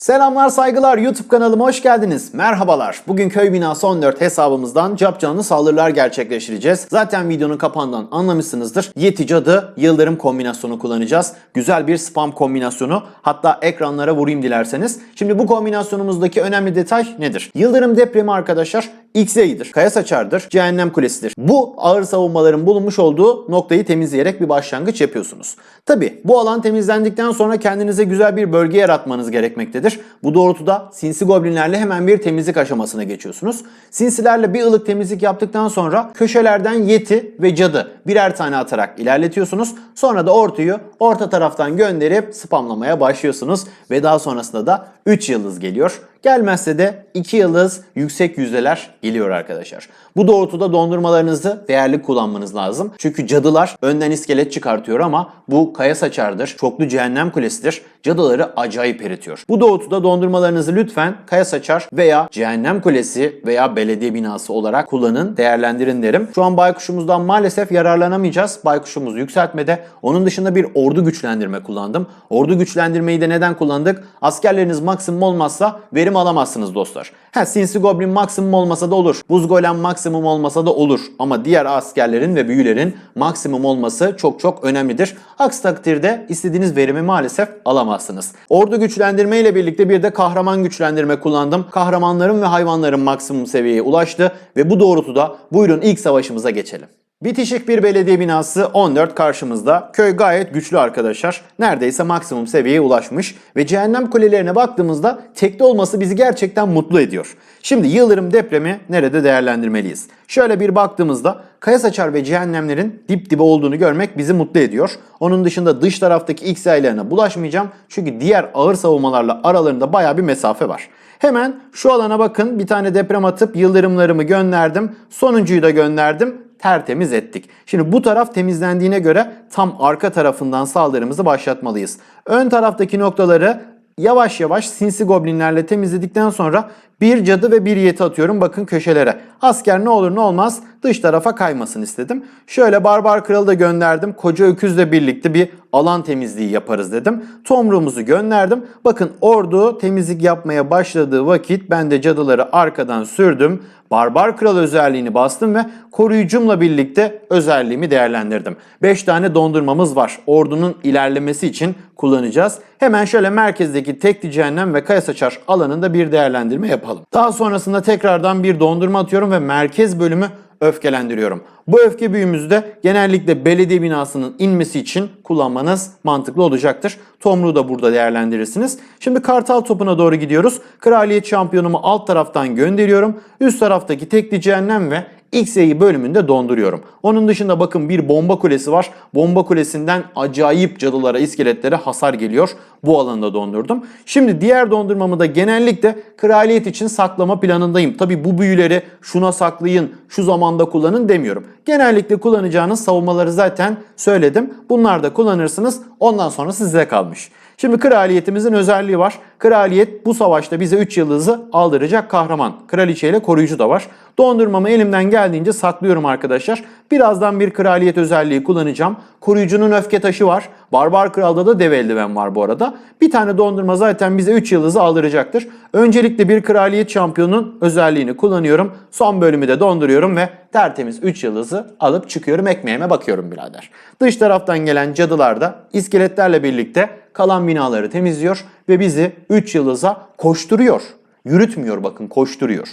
Selamlar saygılar YouTube kanalıma hoş geldiniz. Merhabalar. Bugün köy binası 14 hesabımızdan capcanlı saldırılar gerçekleştireceğiz. Zaten videonun kapağından anlamışsınızdır. Yeti cadı yıldırım kombinasyonu kullanacağız. Güzel bir spam kombinasyonu. Hatta ekranlara vurayım dilerseniz. Şimdi bu kombinasyonumuzdaki önemli detay nedir? Yıldırım depremi arkadaşlar X-Ray'dir, kaya saçardır, cehennem kulesidir. Bu ağır savunmaların bulunmuş olduğu noktayı temizleyerek bir başlangıç yapıyorsunuz. Tabi bu alan temizlendikten sonra kendinize güzel bir bölge yaratmanız gerekmektedir. Bu doğrultuda sinsi goblinlerle hemen bir temizlik aşamasına geçiyorsunuz. Sinsilerle bir ılık temizlik yaptıktan sonra köşelerden yeti ve cadı birer tane atarak ilerletiyorsunuz. Sonra da ortuyu orta taraftan gönderip spamlamaya başlıyorsunuz. Ve daha sonrasında da 3 yıldız geliyor. Gelmezse de 2 yıldız yüksek yüzdeler geliyor arkadaşlar. Bu doğrultuda dondurmalarınızı değerli kullanmanız lazım. Çünkü cadılar önden iskelet çıkartıyor ama bu kaya saçardır, çoklu cehennem kulesidir. Cadıları acayip eritiyor. Bu doğrultuda dondurmalarınızı lütfen kaya saçar veya cehennem kulesi veya belediye binası olarak kullanın, değerlendirin derim. Şu an baykuşumuzdan maalesef yararlanamayacağız. Baykuşumuzu yükseltmede. Onun dışında bir ordu güçlendirme kullandım. Ordu güçlendirmeyi de neden kullandık? Askerleriniz maksimum olmazsa verim alamazsınız dostlar. Ha sinsi goblin maksimum olmasa da olur. Buz golem maksimum olmasa da olur. Ama diğer askerlerin ve büyülerin maksimum olması çok çok önemlidir. Aksi takdirde istediğiniz verimi maalesef alamazsınız. Ordu güçlendirme ile birlikte bir de kahraman güçlendirme kullandım. Kahramanların ve hayvanların maksimum seviyeye ulaştı ve bu doğrultuda buyurun ilk savaşımıza geçelim. Bitişik bir belediye binası 14 karşımızda. Köy gayet güçlü arkadaşlar. Neredeyse maksimum seviyeye ulaşmış ve cehennem kulelerine baktığımızda tekli olması bizi gerçekten mutlu ediyor. Şimdi yıldırım depremi nerede değerlendirmeliyiz? Şöyle bir baktığımızda kaya saçar ve cehennemlerin dip dibe olduğunu görmek bizi mutlu ediyor. Onun dışında dış taraftaki X yaylarına bulaşmayacağım. Çünkü diğer ağır savunmalarla aralarında baya bir mesafe var. Hemen şu alana bakın bir tane deprem atıp yıldırımlarımı gönderdim. Sonuncuyu da gönderdim tertemiz ettik. Şimdi bu taraf temizlendiğine göre tam arka tarafından saldırımızı başlatmalıyız. Ön taraftaki noktaları yavaş yavaş sinsi goblinlerle temizledikten sonra bir cadı ve bir yeti atıyorum bakın köşelere. Asker ne olur ne olmaz dış tarafa kaymasın istedim. Şöyle barbar kralı da gönderdim. Koca öküzle birlikte bir alan temizliği yaparız dedim. Tomruğumuzu gönderdim. Bakın ordu temizlik yapmaya başladığı vakit ben de cadıları arkadan sürdüm. Barbar kral özelliğini bastım ve koruyucumla birlikte özelliğimi değerlendirdim. 5 tane dondurmamız var. Ordunun ilerlemesi için kullanacağız. Hemen şöyle merkezdeki tekli cehennem ve kaya saçar alanında bir değerlendirme yapalım. Daha sonrasında tekrardan bir dondurma atıyorum ve merkez bölümü öfkelendiriyorum. Bu öfke büyümüzü de genellikle belediye binasının inmesi için kullanmanız mantıklı olacaktır. Tomruğu da burada değerlendirirsiniz. Şimdi kartal topuna doğru gidiyoruz. Kraliyet şampiyonumu alt taraftan gönderiyorum. Üst taraftaki tekli cehennem ve X-Ray'i bölümünde donduruyorum. Onun dışında bakın bir bomba kulesi var. Bomba kulesinden acayip cadılara, iskeletlere hasar geliyor. Bu alanda dondurdum. Şimdi diğer dondurmamı da genellikle kraliyet için saklama planındayım. Tabi bu büyüleri şuna saklayın, şu zamanda kullanın demiyorum. Genellikle kullanacağınız savunmaları zaten söyledim. Bunlar da kullanırsınız. Ondan sonra size kalmış. Şimdi kraliyetimizin özelliği var. Kraliyet bu savaşta bize 3 yıldızı aldıracak kahraman. Kraliçe ile koruyucu da var. Dondurmamı elimden geldiğince saklıyorum arkadaşlar. Birazdan bir kraliyet özelliği kullanacağım. Koruyucunun öfke taşı var. Barbar Kral'da da dev eldiven var bu arada. Bir tane dondurma zaten bize 3 yıldızı aldıracaktır. Öncelikle bir kraliyet şampiyonun özelliğini kullanıyorum. Son bölümü de donduruyorum ve tertemiz 3 yıldızı alıp çıkıyorum. Ekmeğime bakıyorum birader. Dış taraftan gelen cadılar da iskeletlerle birlikte kalan binaları temizliyor ve bizi 3 yıldıza koşturuyor. Yürütmüyor bakın koşturuyor.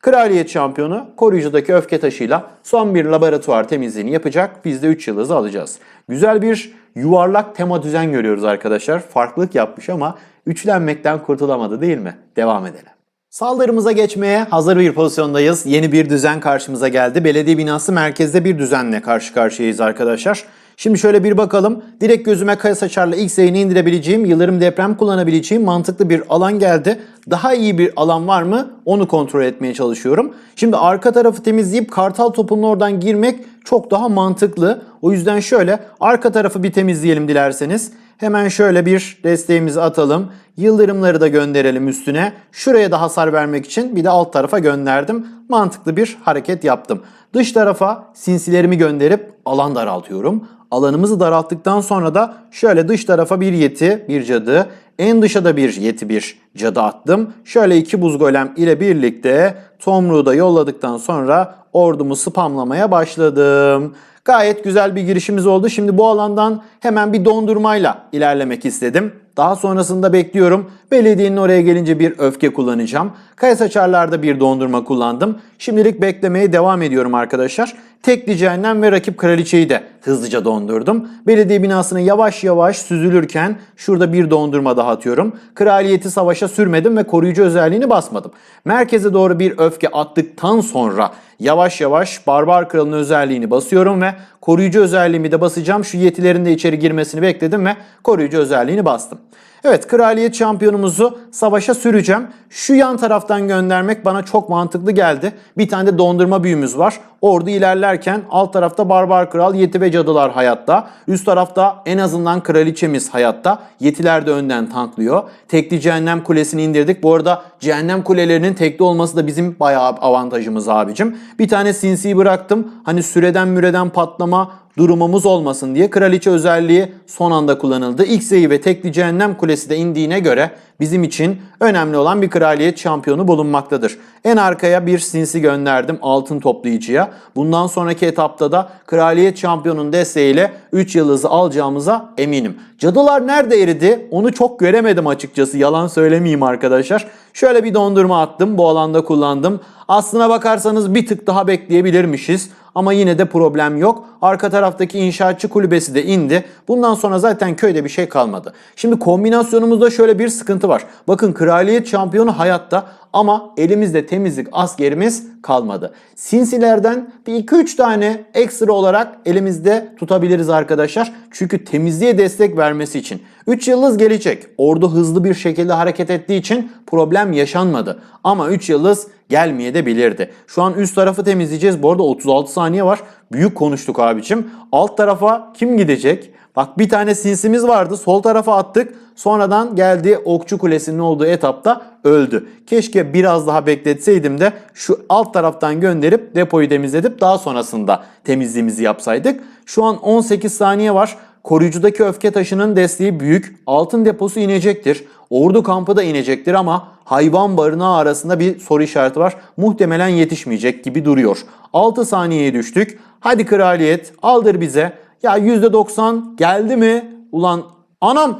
Kraliyet şampiyonu koruyucudaki öfke taşıyla son bir laboratuvar temizliğini yapacak. Biz de 3 yıldızı alacağız. Güzel bir yuvarlak tema düzen görüyoruz arkadaşlar. Farklılık yapmış ama üçlenmekten kurtulamadı değil mi? Devam edelim. Saldırımıza geçmeye hazır bir pozisyondayız. Yeni bir düzen karşımıza geldi. Belediye binası merkezde bir düzenle karşı karşıyayız arkadaşlar. Şimdi şöyle bir bakalım. Direkt gözüme kaya saçarla ilk sayını indirebileceğim, yıldırım deprem kullanabileceğim mantıklı bir alan geldi. Daha iyi bir alan var mı? Onu kontrol etmeye çalışıyorum. Şimdi arka tarafı temizleyip kartal topunun oradan girmek çok daha mantıklı. O yüzden şöyle arka tarafı bir temizleyelim dilerseniz. Hemen şöyle bir desteğimizi atalım. Yıldırımları da gönderelim üstüne. Şuraya da hasar vermek için bir de alt tarafa gönderdim. Mantıklı bir hareket yaptım. Dış tarafa sinsilerimi gönderip alan daraltıyorum. Alanımızı daralttıktan sonra da şöyle dış tarafa bir yeti, bir cadı, En dışa da bir yeti bir cadı attım. Şöyle iki buz golem ile birlikte Tomruğu da yolladıktan sonra ordumu spamlamaya başladım. Gayet güzel bir girişimiz oldu. Şimdi bu alandan hemen bir dondurmayla ilerlemek istedim. Daha sonrasında bekliyorum. Belediyenin oraya gelince bir öfke kullanacağım. Kaya saçarlarda bir dondurma kullandım. Şimdilik beklemeye devam ediyorum arkadaşlar. Tekli cehennem ve rakip kraliçeyi de hızlıca dondurdum. Belediye binasına yavaş yavaş süzülürken şurada bir dondurma daha atıyorum. Kraliyeti savaşa sürmedim ve koruyucu özelliğini basmadım. Merkeze doğru bir öfke attıktan sonra yavaş yavaş barbar kralın özelliğini basıyorum ve koruyucu özelliğimi de basacağım. Şu yetilerin de içeri girmesini bekledim ve koruyucu özelliğini bastım. Evet kraliyet şampiyonumuzu savaşa süreceğim. Şu yan taraftan göndermek bana çok mantıklı geldi. Bir tane de dondurma büyümüz var. Ordu ilerlerken alt tarafta barbar kral, yeti ve cadılar hayatta. Üst tarafta en azından kraliçemiz hayatta. Yetiler de önden tanklıyor. Tekli cehennem kulesini indirdik. Bu arada cehennem kulelerinin tekli olması da bizim bayağı avantajımız abicim. Bir tane sinsiyi bıraktım. Hani süreden müreden patlama durumumuz olmasın diye kraliçe özelliği son anda kullanıldı. X'eyi ve tekli cehennem kulesi de indiğine göre bizim için önemli olan bir kraliyet şampiyonu bulunmaktadır. En arkaya bir sinsi gönderdim altın toplayıcıya. Bundan sonraki etapta da kraliyet şampiyonun desteğiyle 3 yıldızı alacağımıza eminim. Cadılar nerede eridi? Onu çok göremedim açıkçası. Yalan söylemeyeyim arkadaşlar. Şöyle bir dondurma attım. Bu alanda kullandım. Aslına bakarsanız bir tık daha bekleyebilirmişiz. Ama yine de problem yok. Arka taraftaki inşaatçı kulübesi de indi. Bundan sonra zaten köyde bir şey kalmadı. Şimdi kombinasyonumuzda şöyle bir sıkıntı var. Bakın kraliyet şampiyonu hayatta ama elimizde temizlik askerimiz kalmadı. Sinsilerden bir 2-3 tane ekstra olarak elimizde tutabiliriz arkadaşlar. Çünkü temizliğe destek vermesi için. 3 yıldız gelecek. Ordu hızlı bir şekilde hareket ettiği için problem yaşanmadı. Ama 3 yıldız gelmeye de bilirdi. Şu an üst tarafı temizleyeceğiz. Bu arada 36 saniye var. Büyük konuştuk abicim. Alt tarafa kim gidecek? Bak bir tane sinsimiz vardı. Sol tarafa attık. Sonradan geldi Okçu Kulesi'nin olduğu etapta öldü. Keşke biraz daha bekletseydim de şu alt taraftan gönderip depoyu temizledip daha sonrasında temizliğimizi yapsaydık. Şu an 18 saniye var. Koruyucudaki öfke taşının desteği büyük. Altın deposu inecektir. Ordu kampı da inecektir ama hayvan barınağı arasında bir soru işareti var. Muhtemelen yetişmeyecek gibi duruyor. 6 saniyeye düştük. Hadi kraliyet aldır bize. Ya %90 geldi mi? Ulan anam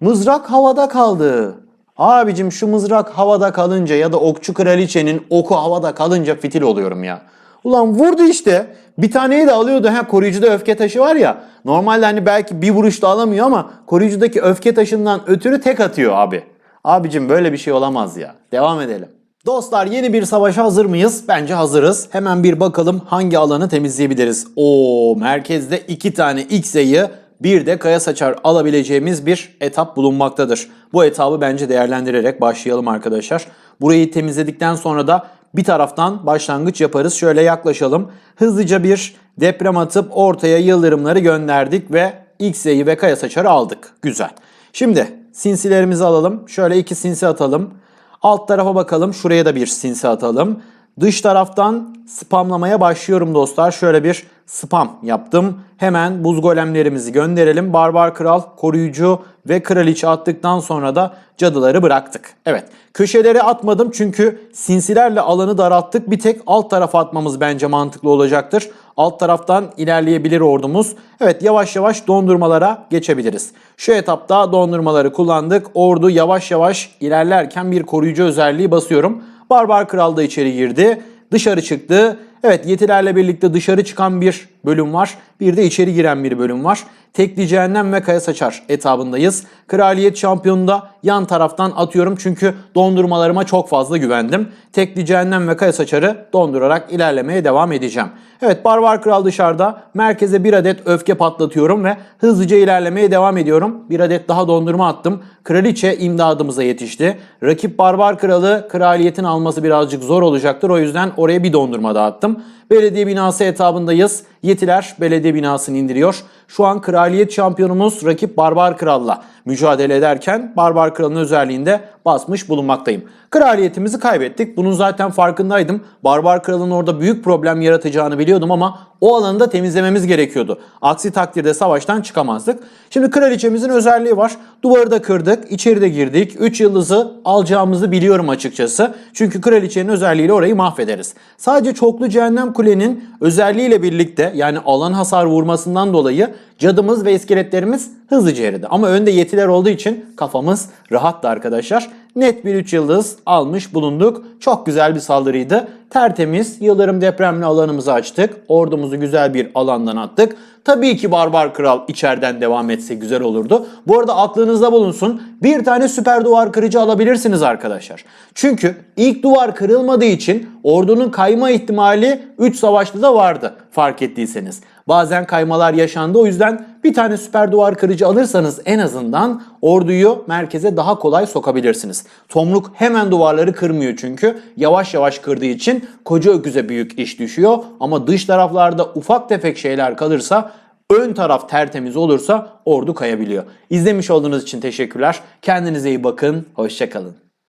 mızrak havada kaldı. Abicim şu mızrak havada kalınca ya da okçu kraliçenin oku havada kalınca fitil oluyorum ya. Ulan vurdu işte. Bir taneyi de alıyordu. Ha koruyucuda öfke taşı var ya. Normalde hani belki bir vuruşta alamıyor ama koruyucudaki öfke taşından ötürü tek atıyor abi. Abicim böyle bir şey olamaz ya. Devam edelim. Dostlar yeni bir savaşa hazır mıyız? Bence hazırız. Hemen bir bakalım hangi alanı temizleyebiliriz. Oo merkezde iki tane X'e'yi bir de kaya saçar alabileceğimiz bir etap bulunmaktadır. Bu etabı bence değerlendirerek başlayalım arkadaşlar. Burayı temizledikten sonra da bir taraftan başlangıç yaparız. Şöyle yaklaşalım. Hızlıca bir deprem atıp ortaya yıldırımları gönderdik ve X'e'yi ve kaya saçarı aldık. Güzel. Şimdi sinsilerimizi alalım. Şöyle iki sinsi atalım. Alt tarafa bakalım. Şuraya da bir sinsi atalım. Dış taraftan spamlamaya başlıyorum dostlar. Şöyle bir spam yaptım. Hemen buz golemlerimizi gönderelim. Barbar kral, koruyucu ve kraliçe attıktan sonra da cadıları bıraktık. Evet köşeleri atmadım çünkü sinsilerle alanı daralttık. Bir tek alt tarafa atmamız bence mantıklı olacaktır. Alt taraftan ilerleyebilir ordumuz. Evet yavaş yavaş dondurmalara geçebiliriz. Şu etapta dondurmaları kullandık. Ordu yavaş yavaş ilerlerken bir koruyucu özelliği basıyorum. Barbar Kral da içeri girdi. Dışarı çıktı. Evet yetilerle birlikte dışarı çıkan bir bölüm var. Bir de içeri giren bir bölüm var. Tekli Cehennem ve Kaya Saçar etabındayız. Kraliyet şampiyonu da yan taraftan atıyorum çünkü dondurmalarıma çok fazla güvendim. Tekli Cehennem ve Kaya Saçar'ı dondurarak ilerlemeye devam edeceğim. Evet Barbar Kral dışarıda. Merkeze bir adet öfke patlatıyorum ve hızlıca ilerlemeye devam ediyorum. Bir adet daha dondurma attım. Kraliçe imdadımıza yetişti. Rakip Barbar Kralı kraliyetin alması birazcık zor olacaktır. O yüzden oraya bir dondurma daha attım. Belediye binası etabındayız. Yetiler belediye binasını indiriyor. Şu an kraliyet şampiyonumuz rakip Barbar Kral'la mücadele ederken Barbar Kral'ın özelliğinde basmış bulunmaktayım. Kraliyetimizi kaybettik. Bunun zaten farkındaydım. Barbar Kral'ın orada büyük problem yaratacağını biliyordum ama o alanı da temizlememiz gerekiyordu. Aksi takdirde savaştan çıkamazdık. Şimdi kraliçemizin özelliği var. Duvarı da kırdık, içeri de girdik. 3 yıldızı alacağımızı biliyorum açıkçası. Çünkü kraliçenin özelliğiyle orayı mahvederiz. Sadece çoklu cehennem kulenin özelliğiyle birlikte yani alan hasar vurmasından dolayı cadımız ve iskeletlerimiz hızlıca eridi. Ama önde yetiler olduğu için kafamız rahattı arkadaşlar. Net bir 3 yıldız almış bulunduk. Çok güzel bir saldırıydı. Tertemiz Yıldırım depremli alanımızı açtık. Ordumuzu güzel bir alandan attık. Tabii ki Barbar Kral içeriden devam etse güzel olurdu. Bu arada aklınızda bulunsun. Bir tane süper duvar kırıcı alabilirsiniz arkadaşlar. Çünkü ilk duvar kırılmadığı için ordunun kayma ihtimali 3 savaşta da vardı fark ettiyseniz. Bazen kaymalar yaşandı o yüzden bir tane süper duvar kırıcı alırsanız en azından orduyu merkeze daha kolay sokabilirsiniz. Tomruk hemen duvarları kırmıyor çünkü yavaş yavaş kırdığı için koca öküze büyük iş düşüyor ama dış taraflarda ufak tefek şeyler kalırsa ön taraf tertemiz olursa ordu kayabiliyor. İzlemiş olduğunuz için teşekkürler. Kendinize iyi bakın. Hoşçakalın.